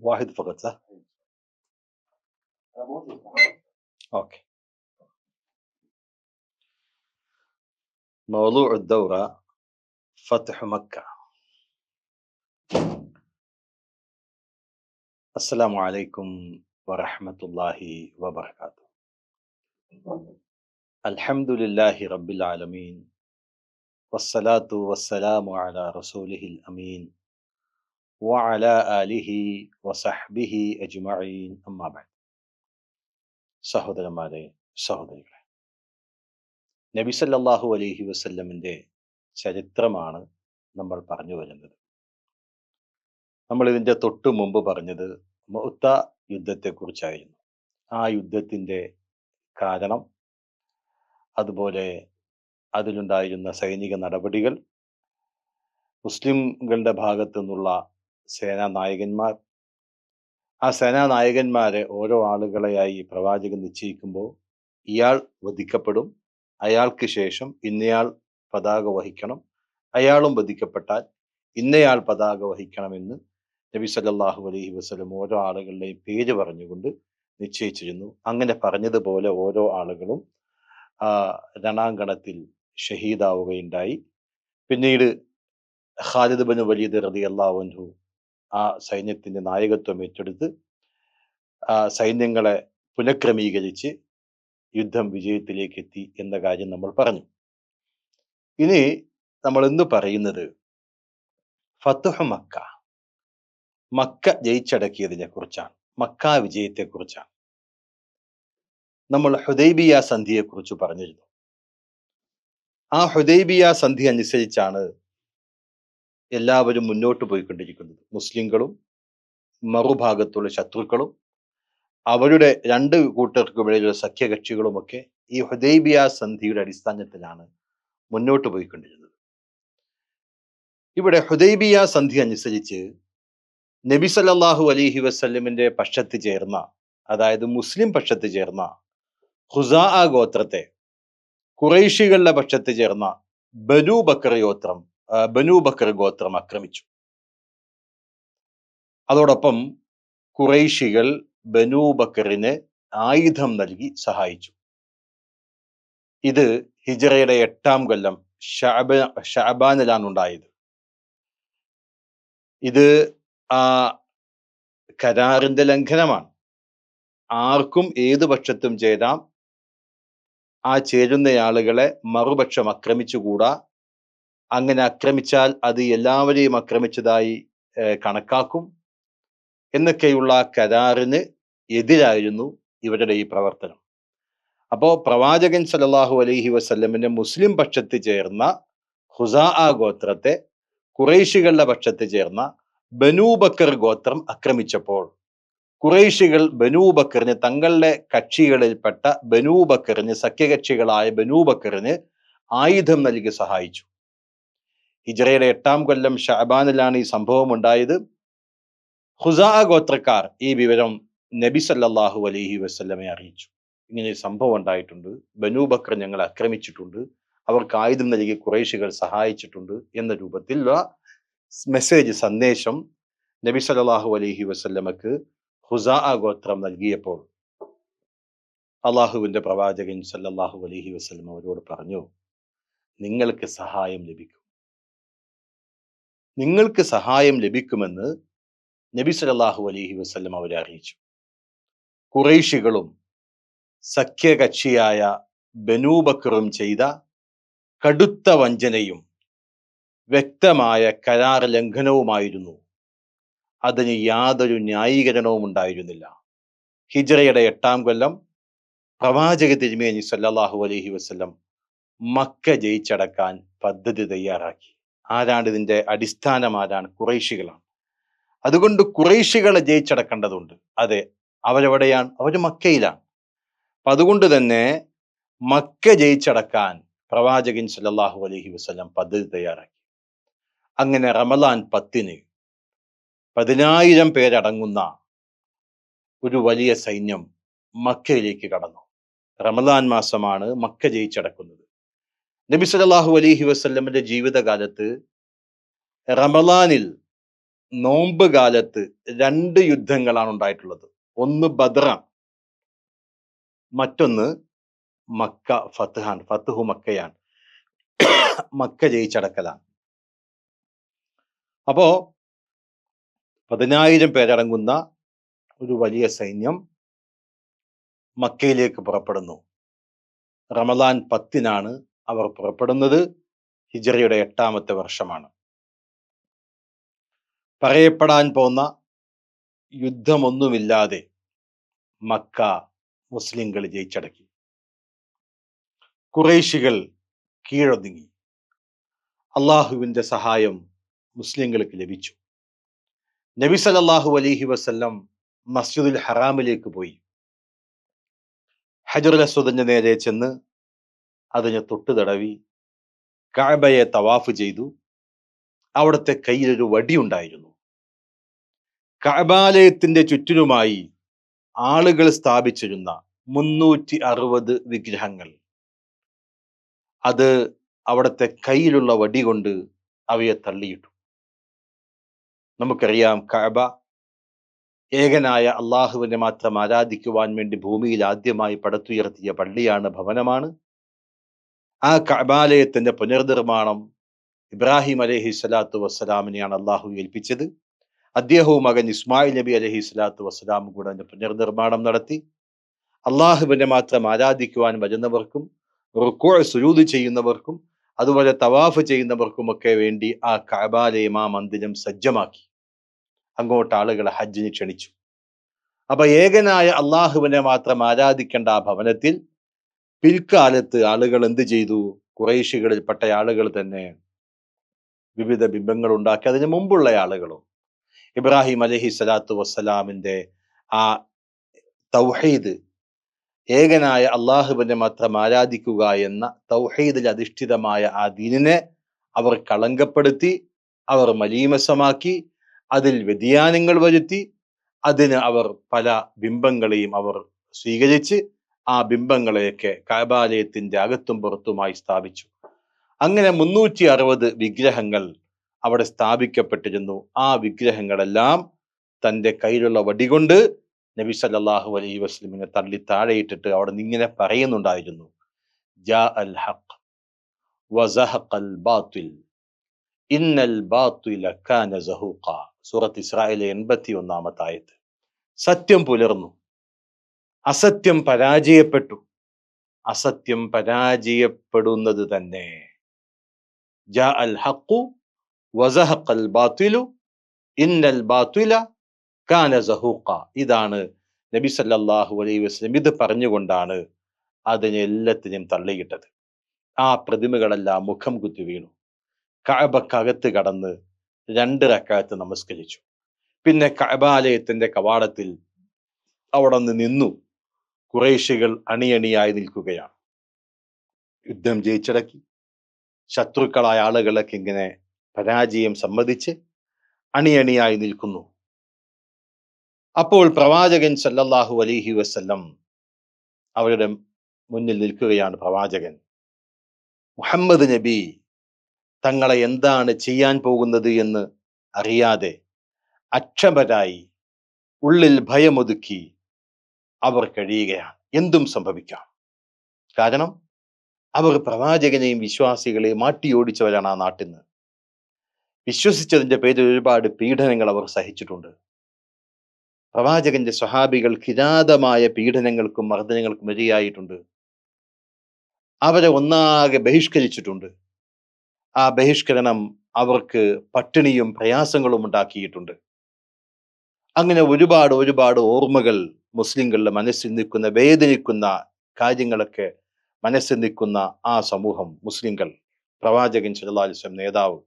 واحد فقط صح؟ أوكي. موضوع الدورة فتح مكة. السلام عليكم ورحمة الله وبركاته. الحمد لله رب العالمين والصلاة والسلام على رسوله الأمين. وعلى آله وصحبه أجمعين أما بعد സഹോദരന്മാരെ സഹോദരികളെ നബി സല്ലല്ലാഹു അലൈഹി വസല്ലമിൻ്റെ ചരിത്രമാണ് നമ്മൾ പറഞ്ഞു വരുന്നത് നമ്മൾ ഇതിൻ്റെ തൊട്ടു മുമ്പ് പറഞ്ഞത് മൊത്ത യുദ്ധത്തെക്കുറിച്ചായിരുന്നു ആ യുദ്ധത്തിൻ്റെ കാരണം അതുപോലെ അതിലുണ്ടായിരുന്ന സൈനിക നടപടികൾ മുസ്ലിംകളുടെ ഭാഗത്തു നിന്നുള്ള സേനാ നായകന്മാർ. ആ സേനാ നായകന്മാരെ ഓരോ ആളുകളെയായി പ്രവാചകൻ നിശ്ചയിക്കുമ്പോൾ ഇയാൾ വധിക്കപ്പെടും. അയാൾക്ക് ശേഷം ഇന്നയാൾ പതാക വഹിക്കണം. അയാളും വധിക്കപ്പെട്ടാൽ ഇന്നയാൾ പതാക വഹിക്കണമെന്ന് നബി സല്ലല്ലാഹു അലൈഹി വസല്ലം ഓരോ ആളുകളുടെയും പേര് പറഞ്ഞുകൊണ്ട് നിശ്ചയിച്ചിരുന്നു. അങ്ങനെ പറഞ്ഞതുപോലെ ഓരോ ആളുകളും രണാങ്കണത്തിൽ ഷഹീദാവുകയുണ്ടായി. പിന്നീട് ഖാലിദ് ബനു വലീദ് റതി അള്ളാഹുൻഹു ആ സൈന്യത്തിന്റെ നായകത്വം ഏറ്റെടുത്ത് സൈന്യങ്ങളെ പുനഃക്രമീകരിച്ച് യുദ്ധം വിജയത്തിലേക്ക് എത്തി എന്ന കാര്യം നമ്മൾ പറഞ്ഞു. ഇനി നമ്മൾ ഇന്ന് പറയുന്നത് ഫത്തുഹ് മക്ക. മക്ക ജയിച്ചടക്കിയതിനെ കുറിച്ചാണ്. മക്ക വിജയത്തെക്കുറിച്ചാണ്. നമ്മൾ ഹുദൈബിയ സന്ധിയെ കുറിച്ച് പറഞ്ഞിരുന്നു. ആ ഹുദൈബിയ സന്ധി അനുസരിച്ചാണ് എല്ലാവരും മുന്നോട്ട് പോയിക്കൊണ്ടിരിക്കുന്നത്. മുസ്ലിങ്ങളും മറുഭാഗത്തുള്ള ശത്രുക്കളും അവരുടെ രണ്ട് കൂട്ടർക്കുമിടയിലുള്ള സഖ്യകക്ഷികളുമൊക്കെ ഈ ഹുദൈബിയ സന്ധിയുടെ അടിസ്ഥാനത്തിലാണ് മുന്നോട്ട് പോയിക്കൊണ്ടിരുന്നത്. ഇവിടെ ഹുദൈബിയ സന്ധി അനുസരിച്ച് നബി സല്ലാഹു അലിഹി വസ്ല്ലമിന്റെ പക്ഷത്ത് ചേർന്ന അതായത് മുസ്ലിം പക്ഷത്ത് ചേർന്ന ഹുസാ ഗോത്രത്തെ കുറൈഷികളുടെ പക്ഷത്ത് ചേർന്ന ബനു ബക്കർ ഗോത്രം ബനു ബക്കർ ഗോത്രം ആക്രമിച്ചു. അതോടൊപ്പം കുറൈശികൾ ബനു ബക്കറിന് ആയുധം നൽകി സഹായിച്ചു. ഇത് ഹിജറയുടെ എട്ടാം കൊല്ലം ഷാബ ഷാബാനിലാണ് ഉണ്ടായത്. ഇത് ആ കരാറിന്റെ ലംഘനമാണ്. ആർക്കും ഏതു പക്ഷത്തും ചേരാം ആ ചേരുന്ന ആളുകളെ മറുപക്ഷം ആക്രമിച്ചുകൂടാ. അങ്ങനെ ആക്രമിച്ചാൽ അത് എല്ലാവരെയും ആക്രമിച്ചതായി കണക്കാക്കും. എന്നൊക്കെയുള്ള കരാറിന് എതിരായിരുന്നു ഇവരുടെ ഈ പ്രവർത്തനം. അപ്പോൾ പ്രവാചകൻ സലല്ലാഹു അലൈഹി വസല്ലമിന്റെ മുസ്ലിം പക്ഷത്ത് ചേർന്ന ഹുസാ ആ ഗോത്രത്തെ കുറേശികളുടെ പക്ഷത്ത് ചേർന്ന ബനൂബക്കർ ഗോത്രം ആക്രമിച്ചപ്പോൾ കുറേശികൾ ബനൂബക്കറിന് തങ്ങളുടെ കക്ഷികളിൽപ്പെട്ട ബനൂബക്കറിന് സഖ്യകക്ഷികളായ ബനൂബക്കറിന് ആയുധം നൽകി സഹായിച്ചു. ഹിജറയുടെ എട്ടാം കൊല്ലം ഷാബാനിലാണ് ഈ സംഭവം ഉണ്ടായത്. ഹുസാ ഗോത്രക്കാർ ഈ വിവരം നബി സല്ലാഹു അലഹി വസ്ല്ലമെ അറിയിച്ചു. ഇങ്ങനെ സംഭവം ഉണ്ടായിട്ടുണ്ട്. ബനൂ ബക്കർ ഞങ്ങൾ ആക്രമിച്ചിട്ടുണ്ട്. അവർക്ക് ആയുധം നൽകി കുറേശികൾ സഹായിച്ചിട്ടുണ്ട് എന്ന രൂപത്തിലുള്ള മെസ്സേജ് സന്ദേശം നബി സല്ലാഹു അലഹി വസല്ലമക്ക് ഹുസാ ഗോത്രം നൽകിയപ്പോൾ അള്ളാഹുവിന്റെ പ്രവാചകൻ സല്ലാഹു അലഹി വസ്ലം അവരോട് പറഞ്ഞു നിങ്ങൾക്ക് സഹായം ലഭിക്കും. നിങ്ങൾക്ക് സഹായം ലഭിക്കുമെന്ന് നബി സല്ലല്ലാഹു അലഹി വസ്ലം അവരെ അറിയിച്ചു. കുറൈശികളും സഖ്യകക്ഷിയായ ബനൂബക്കറും ചെയ്ത കടുത്ത വഞ്ചനയും വ്യക്തമായ കരാർ ലംഘനവുമായിരുന്നു. അതിന് യാതൊരു ന്യായീകരണവും ഉണ്ടായിരുന്നില്ല. ഹിജറയുടെ എട്ടാം കൊല്ലം പ്രവാചക തിരുമേനി സല്ലാഹു അലഹി വസ്ലം മക്ക ജയിച്ചടക്കാൻ പദ്ധതി തയ്യാറാക്കി. ആരാണ് ഇതിന്റെ അടിസ്ഥാനം ആരാണ് കുറൈശികളാണ് അതുകൊണ്ട് കുറൈശികളെ ജയിച്ചടക്കേണ്ടതുണ്ട്. അതെ അവരെവിടെയാണ്? അവർ മക്കയിലാണ്. അപ്പം അതുകൊണ്ട് തന്നെ മക്ക ജയിച്ചടക്കാൻ പ്രവാചകൻ സല്ലാഹു അലഹി വസല്ലം പദ്ധതി തയ്യാറാക്കി. അങ്ങനെ റമലാൻ പത്തിന് പതിനായിരം പേരടങ്ങുന്ന ഒരു വലിയ സൈന്യം മക്കയിലേക്ക് കടന്നു. റമലാൻ മാസമാണ് മക്ക ജയിച്ചടക്കുന്നത്. നബി സലാഹു അലഹി വസല്ലമിന്റെ ജീവിതകാലത്ത് റമലാനിൽ നോമ്പ് കാലത്ത് രണ്ട് യുദ്ധങ്ങളാണ് ഉണ്ടായിട്ടുള്ളത്. ഒന്ന് ബദ്രാണ് മറ്റൊന്ന് മക്ക ഫത്ത്ഹാൻ ഫത്തുഹു മക്കയാണ്. മക്ക ജയിച്ചടക്കലാണ്. അപ്പോ പതിനായിരം പേരടങ്ങുന്ന ഒരു വലിയ സൈന്യം മക്കയിലേക്ക് പുറപ്പെടുന്നു. റമദാൻ പത്തിനാണ് അവർ പുറപ്പെടുന്നത് ഹിജറയുടെ എട്ടാമത്തെ വർഷമാണ്. പറയപ്പെടാൻ പോന്ന യുദ്ധമൊന്നുമില്ലാതെ മക്ക മുസ്ലിങ്ങൾ ജയിച്ചടക്കി. കുറേശികൾ കീഴൊതുങ്ങി. അള്ളാഹുവിന്റെ സഹായം മുസ്ലിങ്ങൾക്ക് ലഭിച്ചു. നബി സലല്ലാഹു അലഹി വസ്ല്ലം മസ്ജിദുൽ ഹറാമിലേക്ക് പോയി. ഹജറുൽ അസ്വദിന്റെ നേരെ ചെന്ന് അതിനെ തൊട്ടു തടവി കാബയെ തവാഫ് ചെയ്തു. അവിടുത്തെ കയ്യിലൊരു വടി ഉണ്ടായിരുന്നു. കഅബാലയത്തിന്റെ ചുറ്റിലുമായി ആളുകൾ സ്ഥാപിച്ചിരുന്ന മുന്നൂറ്റി അറുപത് വിഗ്രഹങ്ങൾ. അത് അവിടുത്തെ കയ്യിലുള്ള വടി കൊണ്ട് അവയെ തള്ളിയിട്ടു. നമുക്കറിയാം കഅബ ഏകനായ അള്ളാഹുവിനെ മാത്രം ആരാധിക്കുവാൻ വേണ്ടി ഭൂമിയിൽ ആദ്യമായി പടത്തുയർത്തിയ പള്ളിയാണ് ഭവനമാണ്. ആ കഅബാലയത്തിന്റെ പുനർനിർമ്മാണം ഇബ്രാഹിം അലഹി സ്വലാത്തു വസ്സലാമിനെയാണ് അള്ളാഹു ഏൽപ്പിച്ചത്. അദ്ദേഹവും മകൻ ഇസ്മായിൽ നബി അലഹി സ്വലാത്തു വസ്സലാമും കൂടെ അതിന്റെ പുനർനിർമ്മാണം നടത്തി. അള്ളാഹുവിനെ മാത്രം ആരാധിക്കുവാൻ വരുന്നവർക്കും റുക്കോ സുരൂത് ചെയ്യുന്നവർക്കും അതുപോലെ തവാഫ് ചെയ്യുന്നവർക്കും ഒക്കെ വേണ്ടി ആ കബാലയം ആ മന്ദിരം സജ്ജമാക്കി. അങ്ങോട്ട് ആളുകളെ ഹജ്ജിന് ക്ഷണിച്ചു. അപ്പൊ ഏകനായ അള്ളാഹുവിനെ മാത്രം ആരാധിക്കേണ്ട ആ ഭവനത്തിൽ പിൽക്കാലത്ത് ആളുകൾ എന്ത് ചെയ്തു? കുറേശികളിൽപ്പെട്ട ആളുകൾ തന്നെ വിവിധ ബിംബങ്ങൾ ഉണ്ടാക്കി. അതിന് മുമ്പുള്ള ആളുകളും? ഇബ്രാഹിം അലഹി സ്വലാത്തു വസ്സലാമിന്റെ ആ തൗഹീദ് ഏകനായ അള്ളാഹുബിനെ മാത്രം ആരാധിക്കുക എന്ന തൗഹീദിൽ അധിഷ്ഠിതമായ ആ ദീനിനെ അവർ കളങ്കപ്പെടുത്തി അവർ മലീമസമാക്കി അതിൽ വ്യതിയാനങ്ങൾ വരുത്തി അതിന് അവർ പല ബിംബങ്ങളെയും അവർ സ്വീകരിച്ച് ആ ബിംബങ്ങളെയൊക്കെ കാബാലയത്തിന്റെ അകത്തും പുറത്തുമായി സ്ഥാപിച്ചു. അങ്ങനെ മുന്നൂറ്റി അറുപത് വിഗ്രഹങ്ങൾ അവിടെ സ്ഥാപിക്കപ്പെട്ടിരുന്നു. ആ വിഗ്രഹങ്ങളെല്ലാം തന്റെ കയ്യിലുള്ള വടികൊണ്ട് നബി സല്ലാഹു അലൈഹി വസ്ലിമിനെ തള്ളി താഴെയിട്ടിട്ട് അവിടെ ഇങ്ങനെ പറയുന്നുണ്ടായിരുന്നു. ജാ അൽ ഹഖ് ഇന്നൽ കാന സൂറത്ത് എൺപത്തി ഒന്നാമത്തെ ആയത്ത്. സത്യം പുലർന്നു. അസത്യം പരാജയപ്പെട്ടു. അസത്യം പരാജയപ്പെടുന്നത് തന്നെ. ജാ അൽ ഹഖു വസഹഖൽ ബാത്തിലു ഇന്നൽ ബാത്തില കാന സഹൂക്ക ഇതാണ് നബി സല്ലാഹു അലൈഹി വസ്ലം ഇത് പറഞ്ഞുകൊണ്ടാണ് അതിനെ എല്ലാത്തിനെയും തള്ളിയിട്ടത്. ആ പ്രതിമകളെല്ലാം മുഖം കുത്തി വീണു. കഅബക്കകത്ത് കടന്ന് രണ്ട് രക്കാലത്ത് നമസ്കരിച്ചു. പിന്നെ കഅബാലയത്തിന്റെ കവാടത്തിൽ അവിടെ നിന്ന് നിന്നു. കുറേശികൾ അണിയണിയായി നിൽക്കുകയാണ്. യുദ്ധം ജയിച്ചടക്കി. ശത്രുക്കളായ ആളുകളൊക്കെ ഇങ്ങനെ പരാജയം സമ്മതിച്ച് അണിയണിയായി നിൽക്കുന്നു. അപ്പോൾ പ്രവാചകൻ സല്ലല്ലാഹു അലിഹി വസല്ലം അവരുടെ മുന്നിൽ നിൽക്കുകയാണ് പ്രവാചകൻ. മുഹമ്മദ് നബി തങ്ങളെ എന്താണ് ചെയ്യാൻ പോകുന്നത് എന്ന് അറിയാതെ അക്ഷമരായി ഉള്ളിൽ ഭയമൊതുക്കി അവർ കഴിയുകയാണ്. എന്തും സംഭവിക്കാം. കാരണം അവർ പ്രവാചകനെയും വിശ്വാസികളെയും മാട്ടിയോടിച്ചവരാണ് ആ നാട്ടിൽ നിന്ന് വിശ്വസിച്ചതിന്റെ പേരിൽ ഒരുപാട് പീഡനങ്ങൾ അവർ സഹിച്ചിട്ടുണ്ട്. പ്രവാചകന്റെ സ്വഹാബികൾ കിരാതമായ പീഡനങ്ങൾക്കും മർദ്ദനങ്ങൾക്കും ഇരയായിട്ടുണ്ട്. അവരെ ഒന്നാകെ ബഹിഷ്കരിച്ചിട്ടുണ്ട്. ആ ബഹിഷ്കരണം അവർക്ക് പട്ടിണിയും പ്രയാസങ്ങളും ഉണ്ടാക്കിയിട്ടുണ്ട്. അങ്ങനെ ഒരുപാട് ഒരുപാട് ഓർമ്മകൾ മുസ്ലിങ്ങളുടെ മനസ്സിൽ നിൽക്കുന്ന വേദനിക്കുന്ന കാര്യങ്ങളൊക്കെ മനസ്സിൽ നിൽക്കുന്ന ആ സമൂഹം മുസ്ലിങ്ങൾ പ്രവാചകൻ സല്ലാസ്വം നേതാവ്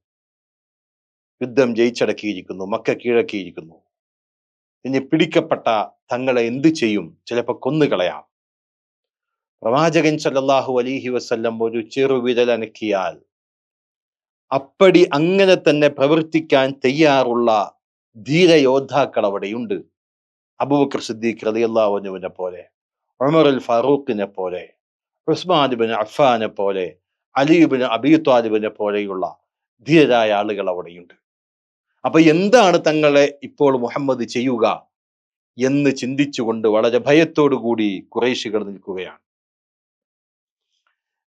യുദ്ധം ജയിച്ചടക്കിയിരിക്കുന്നു മക്ക കീഴക്കിയിരിക്കുന്നു ഇനി പിടിക്കപ്പെട്ട തങ്ങളെ എന്ത് ചെയ്യും? ചിലപ്പോൾ കൊന്നുകളയാം. പ്രവാചകൻ സല്ലാഹു അലൈഹി വസ്ല്ലം ഒരു ചെറുവിരൽ അനക്കിയാൽ അപ്പടി അങ്ങനെ തന്നെ പ്രവർത്തിക്കാൻ തയ്യാറുള്ള ധീരയോദ്ധാക്കൾ അവിടെയുണ്ട്. അബൂബക്കർ സിദ്ദീഖ് റളിയല്ലാഹുവിനെ പോലെ ഉമർ അൽ ഫാറൂഖിനെ പോലെ ഉസ്മാൻ ബിൻ അഫാനെ പോലെ അലിബിന് അബീ താലിബിനെ പോലെയുള്ള ധീരരായ ആളുകൾ അവിടെയുണ്ട്. അപ്പൊ എന്താണ് തങ്ങളെ ഇപ്പോൾ മുഹമ്മദ് ചെയ്യുക എന്ന് ചിന്തിച്ചുകൊണ്ട് വളരെ കൂടി കുറേശികൾ നിൽക്കുകയാണ്.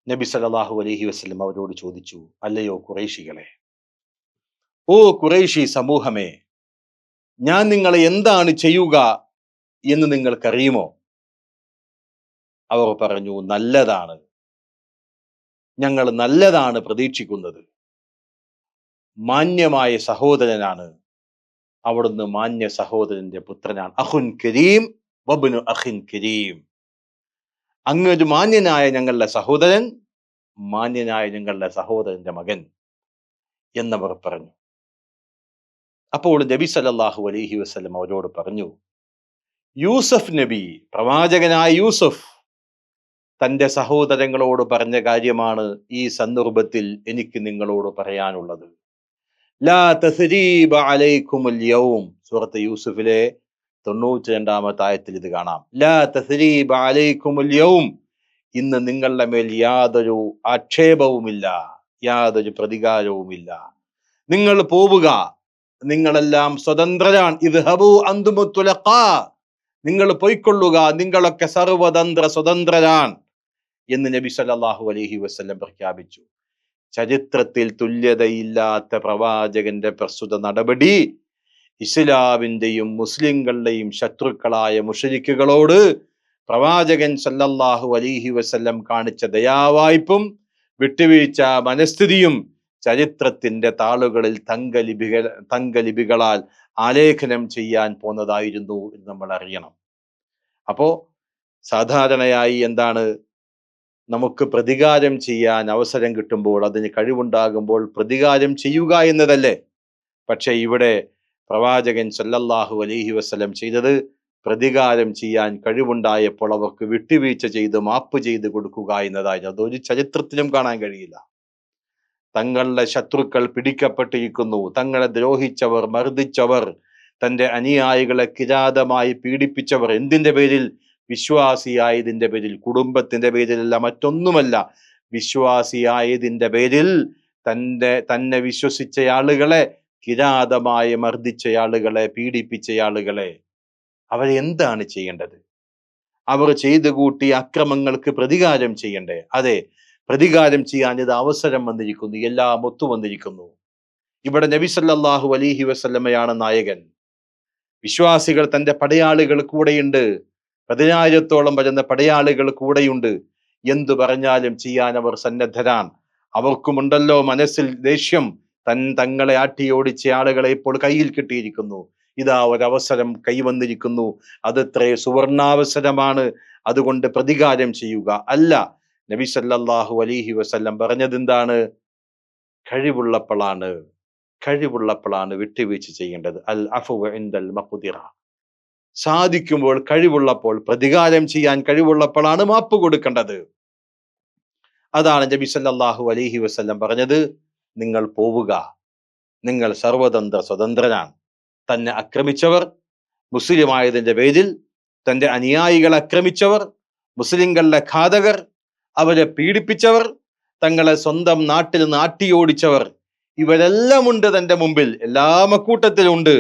നബി സലാഹു അലഹി വസ്ലം അവരോട് ചോദിച്ചു അല്ലയോ കുറേശികളെ ഓ കുറേശി സമൂഹമേ ഞാൻ നിങ്ങളെ എന്താണ് ചെയ്യുക എന്ന് നിങ്ങൾക്കറിയുമോ? അവർ പറഞ്ഞു നല്ലതാണ്. ഞങ്ങൾ നല്ലതാണ് പ്രതീക്ഷിക്കുന്നത്. മാന്യമായ സഹോദരനാണ്. അവിടുന്ന് മാന്യ സഹോദരന്റെ പുത്രനാണ്. അഹുൻ കരീം ബബ്നു അഹിൻ കരീം. അങ്ങൊരു മാന്യനായ ഞങ്ങളുടെ സഹോദരൻ മാന്യനായ ഞങ്ങളുടെ സഹോദരന്റെ മകൻ എന്നവർ പറഞ്ഞു. അപ്പോൾ നബി സല്ലല്ലാഹു അലൈഹി വസ്ലം അവരോട് പറഞ്ഞു യൂസഫ് നബി പ്രവാചകനായ യൂസഫ് തന്റെ സഹോദരങ്ങളോട് പറഞ്ഞ കാര്യമാണ് ഈ സന്ദർഭത്തിൽ എനിക്ക് നിങ്ങളോട് പറയാനുള്ളത്. ലാ തസരീബ അലൈക്കുമുൽ യൗം. സൂറത്ത് യൂസുഫിലെ തൊണ്ണൂറ്റി രണ്ടാമത്തെ ആയത്തിൽ ഇത് കാണാം. ലാ തസരീബ അലൈക്കുമുൽ യൗം. ഇന്ന് നിങ്ങളുടെ മേൽ യാതൊരു ആക്ഷേപവുമില്ല യാതൊരു പ്രതികാരവുമില്ല. നിങ്ങൾ പോവുക നിങ്ങളെല്ലാം സ്വതന്ത്രരാണ്. ഇത് ഹബു അന്തുമുത്തുലക്ക നിങ്ങൾ പൊയ്ക്കൊള്ളുക നിങ്ങളൊക്കെ സർവതന്ത്ര സ്വതന്ത്രരാണ് എന്ന് നബി സല്ലാഹു അലഹി വസ്ല്ലം പ്രഖ്യാപിച്ചു. ചരിത്രത്തിൽ തുല്യതയില്ലാത്ത പ്രവാചകന്റെ പ്രസ്തുത നടപടി ഇസ്ലാമിന്റെയും മുസ്ലിങ്ങളുടെയും ശത്രുക്കളായ മുഷരിക്കുകളോട് പ്രവാചകൻ സല്ലല്ലാഹു അലൈഹി വസല്ലം കാണിച്ച ദയാവായ്പും വിട്ടുവീഴ്ച മനസ്ഥിതിയും ചരിത്രത്തിന്റെ താളുകളിൽ തങ്കലിപികൾ തങ്കലിപികളാൽ ആലേഖനം ചെയ്യാൻ പോന്നതായിരുന്നു എന്ന് നമ്മൾ അറിയണം. അപ്പോ സാധാരണയായി എന്താണ്? നമുക്ക് പ്രതികാരം ചെയ്യാൻ അവസരം കിട്ടുമ്പോൾ അതിന് കഴിവുണ്ടാകുമ്പോൾ പ്രതികാരം ചെയ്യുക എന്നതല്ലേ? പക്ഷെ ഇവിടെ പ്രവാചകൻ സല്ലല്ലാഹു അലൈഹി വസ്ലം ചെയ്തത് പ്രതികാരം ചെയ്യാൻ കഴിവുണ്ടായപ്പോൾ അവർക്ക് വിട്ടുവീഴ്ച ചെയ്ത് മാപ്പ് ചെയ്ത് കൊടുക്കുക എന്നതായിരുന്നു. അതൊരു ചരിത്രത്തിലും കാണാൻ കഴിയില്ല. തങ്ങളുടെ ശത്രുക്കൾ പിടിക്കപ്പെട്ടിരിക്കുന്നു. തങ്ങളെ ദ്രോഹിച്ചവർ മർദ്ദിച്ചവർ തന്റെ അനുയായികളെ കിരാതമായി പീഡിപ്പിച്ചവർ. എന്തിന്റെ പേരിൽ? വിശ്വാസിയായതിന്റെ പേരിൽ. കുടുംബത്തിന്റെ പേരിലല്ല മറ്റൊന്നുമല്ല. വിശ്വാസിയായതിന്റെ പേരിൽ തന്റെ തന്നെ വിശ്വസിച്ച ആളുകളെ കിരാതമായി മർദ്ദിച്ച ആളുകളെ പീഡിപ്പിച്ച ആളുകളെ അവരെ എന്താണ് ചെയ്യേണ്ടത്? അവർ ചെയ്തു കൂട്ടിയ അക്രമങ്ങൾക്ക് പ്രതികാരം ചെയ്യണ്ടേ? അതെ പ്രതികാരം ചെയ്യാൻ ഇത് അവസരം വന്നിരിക്കുന്നു എല്ലാം ഒത്തു വന്നിരിക്കുന്നു. ഇവിടെ നബി സല്ലാഹു അലിഹി വസല്ലമ്മയാണ് നായകൻ. വിശ്വാസികൾ തന്റെ പടയാളികൾ കൂടെയുണ്ട്. പതിനായിരത്തോളം വരുന്ന പടയാളികൾ കൂടെയുണ്ട്. എന്തു പറഞ്ഞാലും ചെയ്യാൻ അവർ സന്നദ്ധരാണ്. അവർക്കുമുണ്ടല്ലോ മനസ്സിൽ ദേഷ്യം. തൻ തങ്ങളെ ആട്ടിയോടിച്ച ആളുകളെ ഇപ്പോൾ കയ്യിൽ കിട്ടിയിരിക്കുന്നു. ഇതാ ഒരവസരം കൈവന്നിരിക്കുന്നു അതത്രേ സുവർണാവസരമാണ്. അതുകൊണ്ട് പ്രതികാരം ചെയ്യുക. അല്ല നബി സല്ലല്ലാഹു അലൈഹി വസല്ലം പറഞ്ഞത് എന്താണ് കഴിവുള്ളപ്പോഴാണ് കഴിവുള്ളപ്പോഴാണ് വിട്ടുവീഴ്ച ചെയ്യേണ്ടത്. അൽ അഫു ഇൻദൽ മഖ്ദിറ. സാധിക്കുമ്പോൾ കഴിവുള്ളപ്പോൾ പ്രതികാരം ചെയ്യാൻ കഴിവുള്ളപ്പോഴാണ് മാപ്പ് കൊടുക്കേണ്ടത്. അതാണ് നബി സല്ലല്ലാഹു അലൈഹി വസല്ലം പറഞ്ഞത് നിങ്ങൾ പോവുക. നിങ്ങൾ സർവതന്ത്ര സ്വതന്ത്രനാണ് തന്നെ ആക്രമിച്ചവർ മുസ്ലിമായതിന്റെ പേരിൽ തന്റെ അനുയായികൾ ആക്രമിച്ചവർ മുസ്ലിങ്ങളുടെ ഘാതകർ അവരെ പീഡിപ്പിച്ചവർ തങ്ങളെ സ്വന്തം നാട്ടിൽ നാട്ടിയോടിച്ചവർ ഇവരെല്ലാം ഉണ്ട് തന്റെ മുമ്പിൽ. എല്ലാ മക്കൂട്ടത്തിലും ഉണ്ട്.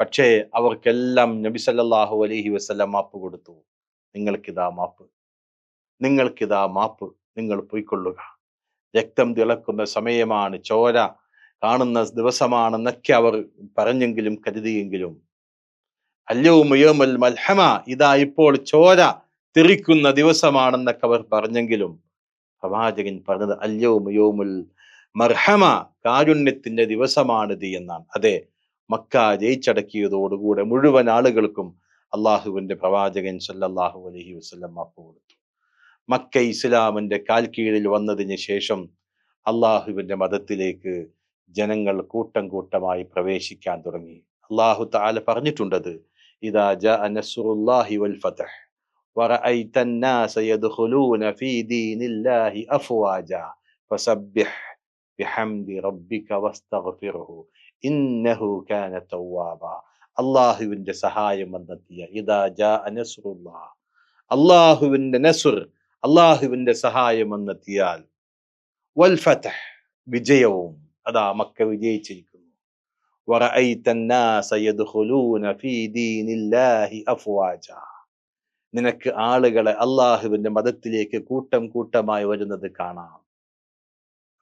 പക്ഷേ അവർക്കെല്ലാം നബി സല്ലാഹു അലഹി വസല്ലം മാപ്പ് കൊടുത്തു. നിങ്ങൾക്കിതാ മാപ്പ്. നിങ്ങൾക്കിതാ മാപ്പ്. നിങ്ങൾ പോയിക്കൊള്ളുക. രക്തം തിളക്കുന്ന സമയമാണ് ചോര. കാണുന്ന ദിവസമാണെന്നൊക്കെ അവർ പറഞ്ഞെങ്കിലും കരുതിയെങ്കിലും. അല്ലോ മയോമൽ മൽഹമ ഇതാ ഇപ്പോൾ ചോര. തെറിക്കുന്ന ദിവസമാണെന്നൊക്കെ അവർ പറഞ്ഞെങ്കിലും പ്രവാചകൻ പറഞ്ഞത് അല്ലവുമയോമുൽ മർഹമ കാരുണ്യത്തിന്റെ ദിവസമാണിത് എന്നാണ്. അതെ മക്ക ജയിച്ചടക്കിയതോടുകൂടെ മുഴുവൻ ആളുകൾക്കും അള്ളാഹുവിന്റെ പ്രവാചകൻ സല്ലല്ലാഹു അലഹി വസ്ലം മാപ്പ് കൊടുത്തു. മക്ക ഇസ്ലാമിന്റെ കാൽ കീഴിൽ വന്നതിന് ശേഷം അള്ളാഹുവിന്റെ മതത്തിലേക്ക് ജനങ്ങൾ കൂട്ടം കൂട്ടമായി പ്രവേശിക്കാൻ തുടങ്ങി. അള്ളാഹു താല പറഞ്ഞിട്ടുണ്ടത് ഇതാ ജ അനസുറുല്ലാഹി വൽ ഫതഹ് ورأيت الناس يدخلون في دين الله أفواجا فسبح بحمد ربك واستغفره إنه كان توابا അള്ളാഹുവിന്റെ സഹായം വന്നെത്തിയ ഇതാ ജാ നസ്റുല്ലാ അള്ളാഹുവിന്റെ നസുർ അള്ളാഹുവിന്റെ സഹായം വന്നെത്തിയാൽ വൽ ഫതഹ് വിജയവും അതാ മക്ക വിജയിച്ചിരിക്കുന്നു ورأيت الناس يدخلون في دين الله أفواجا നിനക്ക് ആളുകളെ അള്ളാഹുവിന്റെ മതത്തിലേക്ക് കൂട്ടം കൂട്ടമായി വരുന്നത് കാണാം.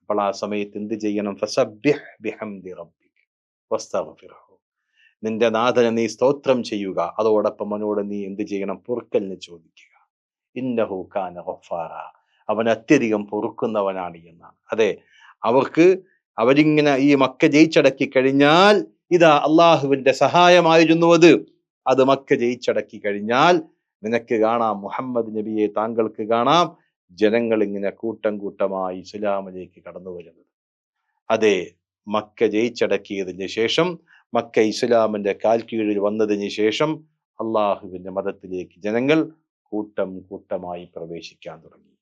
അപ്പോൾ ആ സമയത്ത് എന്ത് ചെയ്യണം? നിന്റെ നാഥനെ നീ സ്തോത്രം ചെയ്യുക. അതോടൊപ്പം അവനോട് നീ എന്ത് ചെയ്യണം? പൊറുക്കലിന് ചോദിക്കുക. ഇന്നഹു കാന ഗഫാറ. അവൻ അത്യധികം പൊറുക്കുന്നവനാണ് എന്നാണ്. അതെ അവർക്ക് അവരിങ്ങനെ ഈ മക്ക ജയിച്ചടക്കി കഴിഞ്ഞാൽ ഇതാ അള്ളാഹുവിന്റെ സഹായമായിരുന്നു അത്. അത് മക്ക ജയിച്ചടക്കി കഴിഞ്ഞാൽ നിനക്ക് കാണാം മുഹമ്മദ് നബിയെ താങ്കൾക്ക് കാണാം. ജനങ്ങൾ ഇങ്ങനെ കൂട്ടം കൂട്ടമായി ഇസ്ലാമിലേക്ക് കടന്നു വരുന്നത്. അതെ മക്ക ജയിച്ചടക്കിയതിന് ശേഷം മക്ക ഇസ്ലാമിന്റെ കാൽ കീഴിൽ വന്നതിന് ശേഷം അള്ളാഹുവിന്റെ മതത്തിലേക്ക് ജനങ്ങൾ കൂട്ടം കൂട്ടമായി പ്രവേശിക്കാൻ തുടങ്ങി.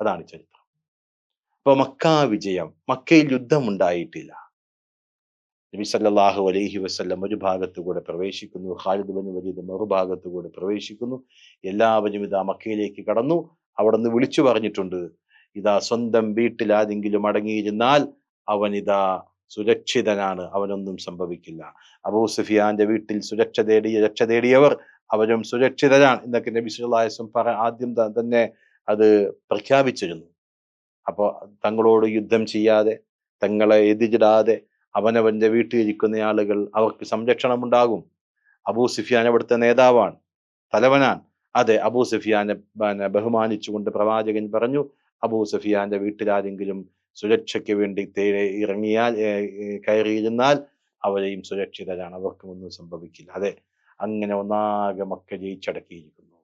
അതാണ് ചരിത്രം. അപ്പൊ മക്കാ വിജയം മക്കയിൽ യുദ്ധം ഉണ്ടായിട്ടില്ല. നബി സല്ലല്ലാഹു അലൈഹി വസ്ല്ലം ഒരു ഭാഗത്തു കൂടെ പ്രവേശിക്കുന്നു. ഖാലിദ് ബിൻ വലീദ് മറുഭാഗത്തു കൂടെ പ്രവേശിക്കുന്നു. എല്ലാവരും ഇതാ മക്കയിലേക്ക് കടന്നു. അവിടെ നിന്ന് വിളിച്ചു പറഞ്ഞിട്ടുണ്ട്. ഇതാ സ്വന്തം വീട്ടിൽ ആരെങ്കിലും അടങ്ങിയിരുന്നാൽ അവൻ ഇതാ സുരക്ഷിതനാണ്. അവനൊന്നും സംഭവിക്കില്ല. അബൂ സുഫിയാന്റെ വീട്ടിൽ സുരക്ഷ തേടിയ രക്ഷ തേടിയവർ അവരും സുരക്ഷിതരാണ് എന്നൊക്കെ നബി സുല്ലാസം പറ ആദ്യം തന്നെ അത് പ്രഖ്യാപിച്ചിരുന്നു. അപ്പോൾ തങ്ങളോട് യുദ്ധം ചെയ്യാതെ തങ്ങളെ എതിരിടാതെ അവനവന്റെ വീട്ടിലിരിക്കുന്ന ആളുകൾ അവർക്ക് സംരക്ഷണം ഉണ്ടാകും അബൂ സുഫിയാൻ അവിടുത്തെ നേതാവാണ്. തലവനാൻ അതെ അബൂ സുഫിയാനെ ബഹുമാനിച്ചുകൊണ്ട് പ്രവാചകൻ പറഞ്ഞു അബൂ സുഫിയാന്റെ വീട്ടിലാരെങ്കിലും സുരക്ഷയ്ക്ക് വേണ്ടി ഇറങ്ങിയാൽ കയറിയിരുന്നാൽ അവരെയും സുരക്ഷിതരാണ്. അവർക്കും ഒന്നും സംഭവിക്കില്ല. അതെ അങ്ങനെ ഒന്നാകെ മക്ക ജയിച്ചടക്കിയിരിക്കുന്നു.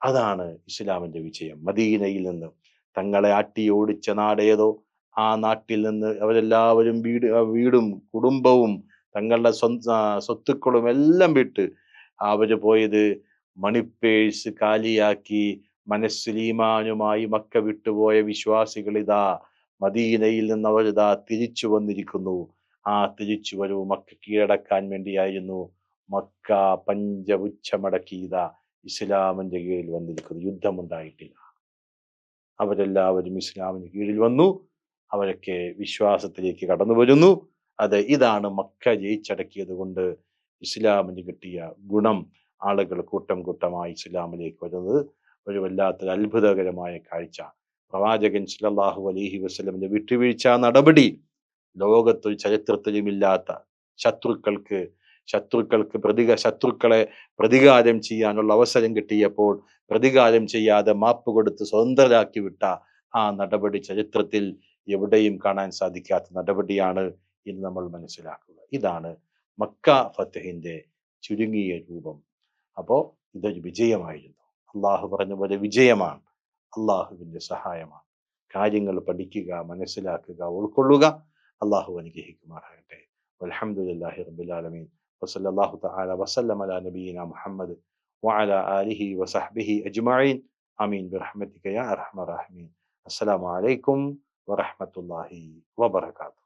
അതാണ് ഇസ്ലാമിന്റെ വിജയം. മദീനയിൽ നിന്ന് തങ്ങളെ ആട്ടി ഓടിച്ച നാടേതോ ആ നാട്ടിൽ നിന്ന് അവരെല്ലാവരും വീട് വീടും കുടുംബവും തങ്ങളുടെ സ്വന്തം സ്വത്തുക്കളും എല്ലാം വിട്ട് അവർ പോയത് മണിപ്പേഴ്സ് കാലിയാക്കി മനസ്സിലീമാനുമായി മക്ക വിട്ടുപോയ വിശ്വാസികൾ ഇതാ മദീനയിൽ നിന്ന് അവരിതാ തിരിച്ചു വന്നിരിക്കുന്നു. ആ തിരിച്ചു വരവ് മക്ക കീഴടക്കാൻ വേണ്ടിയായിരുന്നു മക്ക പഞ്ചപുച്ഛമടക്കിയത ഇസ്ലാമിന്റെ കീഴിൽ വന്നിരിക്കുന്നു. യുദ്ധമുണ്ടായിട്ടില്ല. അവരെല്ലാവരും ഇസ്ലാമിന് കീഴിൽ വന്നു. അവരൊക്കെ വിശ്വാസത്തിലേക്ക് കടന്നു വരുന്നു. അത് ഇതാണ് മക്ക ജയിച്ചടക്കിയത് കൊണ്ട് ഇസ്ലാമിന് കിട്ടിയ ഗുണം. ആളുകൾ കൂട്ടം കൂട്ടമായി ഇസ്ലാമിലേക്ക് വരുന്നത് ഒരു വല്ലാത്തൊരു അത്ഭുതകരമായ കാഴ്ച. പ്രവാചകൻ സല്ലല്ലാഹു അലൈഹി വസ്ലമിന്റെ വിട്ടുവീഴ്ച നടപടി. ലോകത്തൊരു ചരിത്രത്തിലുമില്ലാത്ത ശത്രുക്കൾക്ക് ശത്രുക്കൾക്ക് പ്രതിക ശത്രുക്കളെ പ്രതികാരം ചെയ്യാനുള്ള അവസരം കിട്ടിയപ്പോൾ പ്രതികാരം ചെയ്യാതെ മാപ്പ് കൊടുത്ത് സ്വതന്ത്രരാക്കി വിട്ട ആ നടപടി ചരിത്രത്തിൽ എവിടെയും കാണാൻ സാധിക്കാത്ത നടപടിയാണ് എന്ന് നമ്മൾ മനസ്സിലാക്കുക ഇതാണ് മക്ക ഫത്തഹിന്റെ ചുരുങ്ങിയ രൂപം അപ്പോ ഇതൊരു വിജയമായിരുന്നു അള്ളാഹു പറഞ്ഞ പോലെ വിജയമാണ് അള്ളാഹുവിന്റെ സഹായമാണ് കാര്യങ്ങൾ പഠിക്കുക മനസ്സിലാക്കുക ഉൾക്കൊള്ളുക അള്ളാഹു അനുഗ്രഹിക്കുമാറാകട്ടെ അലഹമുല്ലാഹി റബുലാലമീൻ وصلى الله تعالى وسلم على نبينا محمد وعلى آله وصحبه أجمعين آمين برحمتك يا أرحم الراحمين السلام عليكم ورحمة الله وبركاته.